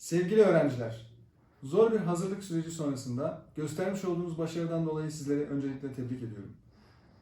Sevgili öğrenciler, zor bir hazırlık süreci sonrasında göstermiş olduğunuz başarıdan dolayı sizleri öncelikle tebrik ediyorum.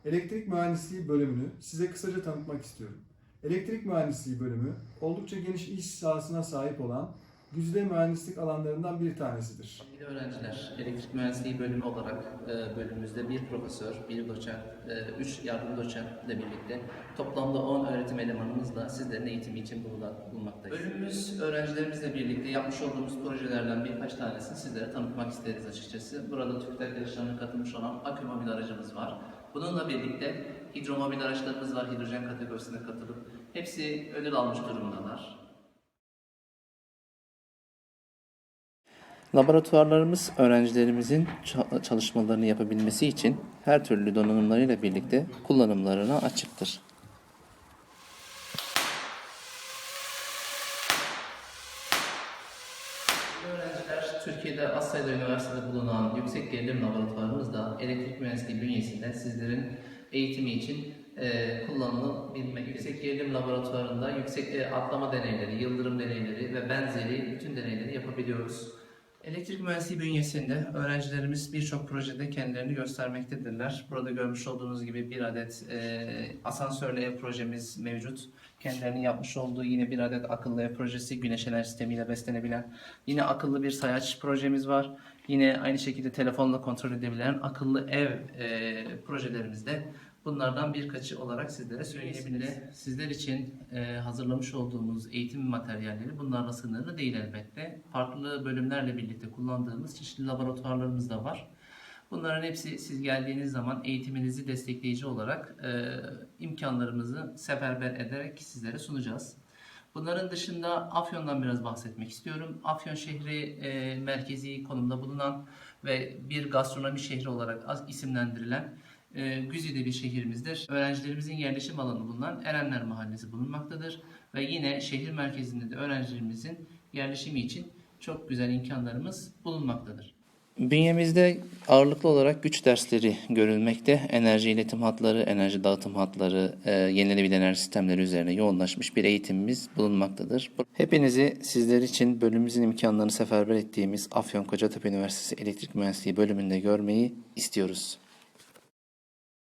Elektrik Mühendisliği bölümünü size kısaca tanıtmak istiyorum. Elektrik Mühendisliği bölümü oldukça geniş iş sahasına sahip olan güzide mühendislik alanlarından bir tanesidir. Sevgili öğrenciler, elektrik mühendisliği bölümü olarak e, bölümümüzde bir profesör, bir doçent, e, üç yardım doçentle birlikte toplamda 10 öğretim elemanımızla sizlerin eğitimi için burada bulunmaktayız. Bölümümüz öğrencilerimizle birlikte yapmış olduğumuz projelerden birkaç tanesini sizlere tanıtmak isteriz açıkçası. Burada Türkler yarışlarına katılmış olan akü mobil aracımız var. Bununla birlikte hidromobil araçlarımız var, hidrojen kategorisine katılıp hepsi ödül almış durumdalar. Laboratuvarlarımız öğrencilerimizin ça- çalışmalarını yapabilmesi için her türlü donanımlarıyla birlikte kullanımlarına açıktır. Öğrenciler Türkiye'de az sayıda üniversitede bulunan yüksek gerilim laboratuvarımızda elektrik mühendisliği bünyesinde sizlerin eğitimi için e, kullanılabilmek. Yüksek gerilim laboratuvarında yüksek e, atlama deneyleri, yıldırım deneyleri ve benzeri bütün deneyleri yapabiliyoruz. Elektrik mühendisliği bünyesinde öğrencilerimiz birçok projede kendilerini göstermektedirler. Burada görmüş olduğunuz gibi bir adet e, asansörlü ev projemiz mevcut. Kendilerinin yapmış olduğu yine bir adet akıllı ev projesi güneş enerji sistemiyle beslenebilen. Yine akıllı bir sayaç projemiz var. Yine aynı şekilde telefonla kontrol edebilen akıllı ev e, projelerimiz de bunlardan birkaçı olarak sizlere söyleyebiliriz. Sizler için e, hazırlamış olduğumuz eğitim materyalleri bunlarla sınırlı değil elbette. Farklı bölümlerle birlikte kullandığımız çeşitli laboratuvarlarımız da var. Bunların hepsi siz geldiğiniz zaman eğitiminizi destekleyici olarak e, imkanlarımızı seferber ederek sizlere sunacağız. Bunların dışında Afyon'dan biraz bahsetmek istiyorum. Afyon şehri e, merkezi konumda bulunan ve bir gastronomi şehri olarak isimlendirilen e, güzide bir şehrimizdir. Öğrencilerimizin yerleşim alanı bulunan Erenler Mahallesi bulunmaktadır. Ve yine şehir merkezinde de öğrencilerimizin yerleşimi için çok güzel imkanlarımız bulunmaktadır. Bünyemizde ağırlıklı olarak güç dersleri görülmekte. Enerji iletim hatları, enerji dağıtım hatları, e, yenilenebilir enerji sistemleri üzerine yoğunlaşmış bir eğitimimiz bulunmaktadır. Hepinizi sizler için bölümümüzün imkanlarını seferber ettiğimiz Afyon Kocatepe Üniversitesi Elektrik Mühendisliği bölümünde görmeyi istiyoruz.